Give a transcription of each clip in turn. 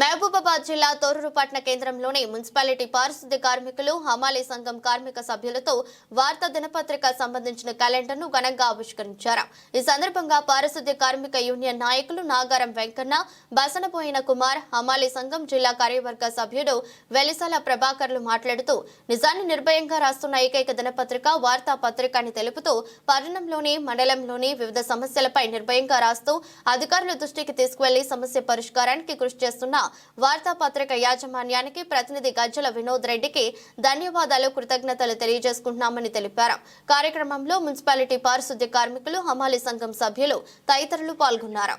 మహబూబాబాద్ జిల్లా తోరూరుపట్న కేంద్రంలోని మున్సిపాలిటీ పారిశుద్ధ్య కార్మికులు హమాలీ సంఘం కార్మిక సభ్యులతో వార్తా దినపత్రిక సంబంధించిన క్యాలెండర్ను ఘనంగా ఆవిష్కరించారు. ఈ సందర్భంగా పారిశుద్ధ్య కార్మిక యూనియన్ నాయకులు నాగారం వెంకన్న బసనపోయిన కుమార్ హమాలీ సంఘం జిల్లా కార్యవర్గ సభ్యుడు వెలిసాల ప్రభాకర్లు మాట్లాడుతూ నిజాన్ని నిర్భయంగా రాస్తున్న ఏకైక దినపత్రిక వార్తా పత్రిక అని తెలుపుతూ పట్టణంలోని మండలంలోని వివిధ సమస్యలపై నిర్భయంగా రాస్తూ అధికారుల దృష్టికి తీసుకువెళ్ళి సమస్య పరిష్కారానికి కృషి చేస్తున్న వార్తాపత్రిక యాజమాన్యానికి ప్రతినిధి గజ్జల వినోద్ రెడ్డికి ధన్యవాదాలు కృతజ్ఞతలు తెలియజేసుకుంటున్నామని తెలిపారు. కార్యక్రమంలో మున్సిపాలిటీ పారిశుద్ధ్య కార్మికులు హమాలి సంఘం సభ్యులు తదితరులు పాల్గొన్నారు.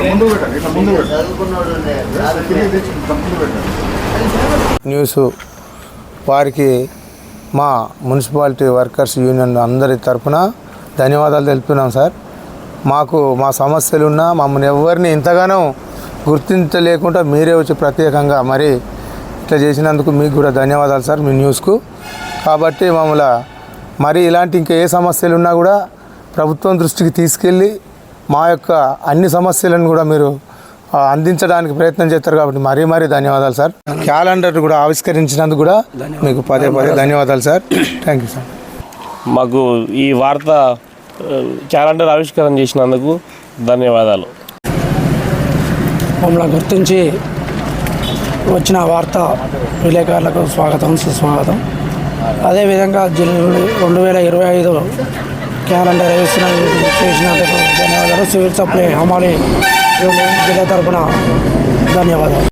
ముందు పెట్టండి ఇట్లా ముందు పెట్టండి న్యూస్ వారికి మా మున్సిపాలిటీ వర్కర్స్ యూనియన్ అందరి తరపున ధన్యవాదాలు తెలుపుతున్నాం సార్. మాకు మా సమస్యలున్నా మమ్మల్ని ఎవరిని ఇంతగానో గుర్తించలేకుండా మీరే వచ్చి ప్రత్యేకంగా మరి ఇట్లా చేసినందుకు మీకు కూడా ధన్యవాదాలు సార్ మీ న్యూస్కు. కాబట్టి మమ్మల్ని మరి ఇలాంటి ఇంకా ఏ సమస్యలు ఉన్నా కూడా ప్రభుత్వం దృష్టికి తీసుకెళ్ళి మా యొక్క అన్ని సమస్యలను కూడా మీరు అందించడానికి ప్రయత్నం చేస్తారు కాబట్టి మరీ మరీ ధన్యవాదాలు సార్. క్యాలెండర్ కూడా ఆవిష్కరించినందుకు కూడా మీకు పదే పదే ధన్యవాదాలు. సార్. థ్యాంక్ యూ సార్ మాకు ఈ వార్త క్యాలెండర్ ఆవిష్కరణ చేసినందుకు ధన్యవాదాలు. మమ్మల్ని గుర్తించి వచ్చిన వార్త విలేకరులకు స్వాగతం సుస్వాగతం. అదేవిధంగా జిల్లా రెండు వేల ఇరవై ఐదు క్యాలెండర్ వేసిన చేసినందుకు ధన్యవాదాలు. సివిల్ సప్లై హమాలి జిల్లా తరఫున ధన్యవాదాలు.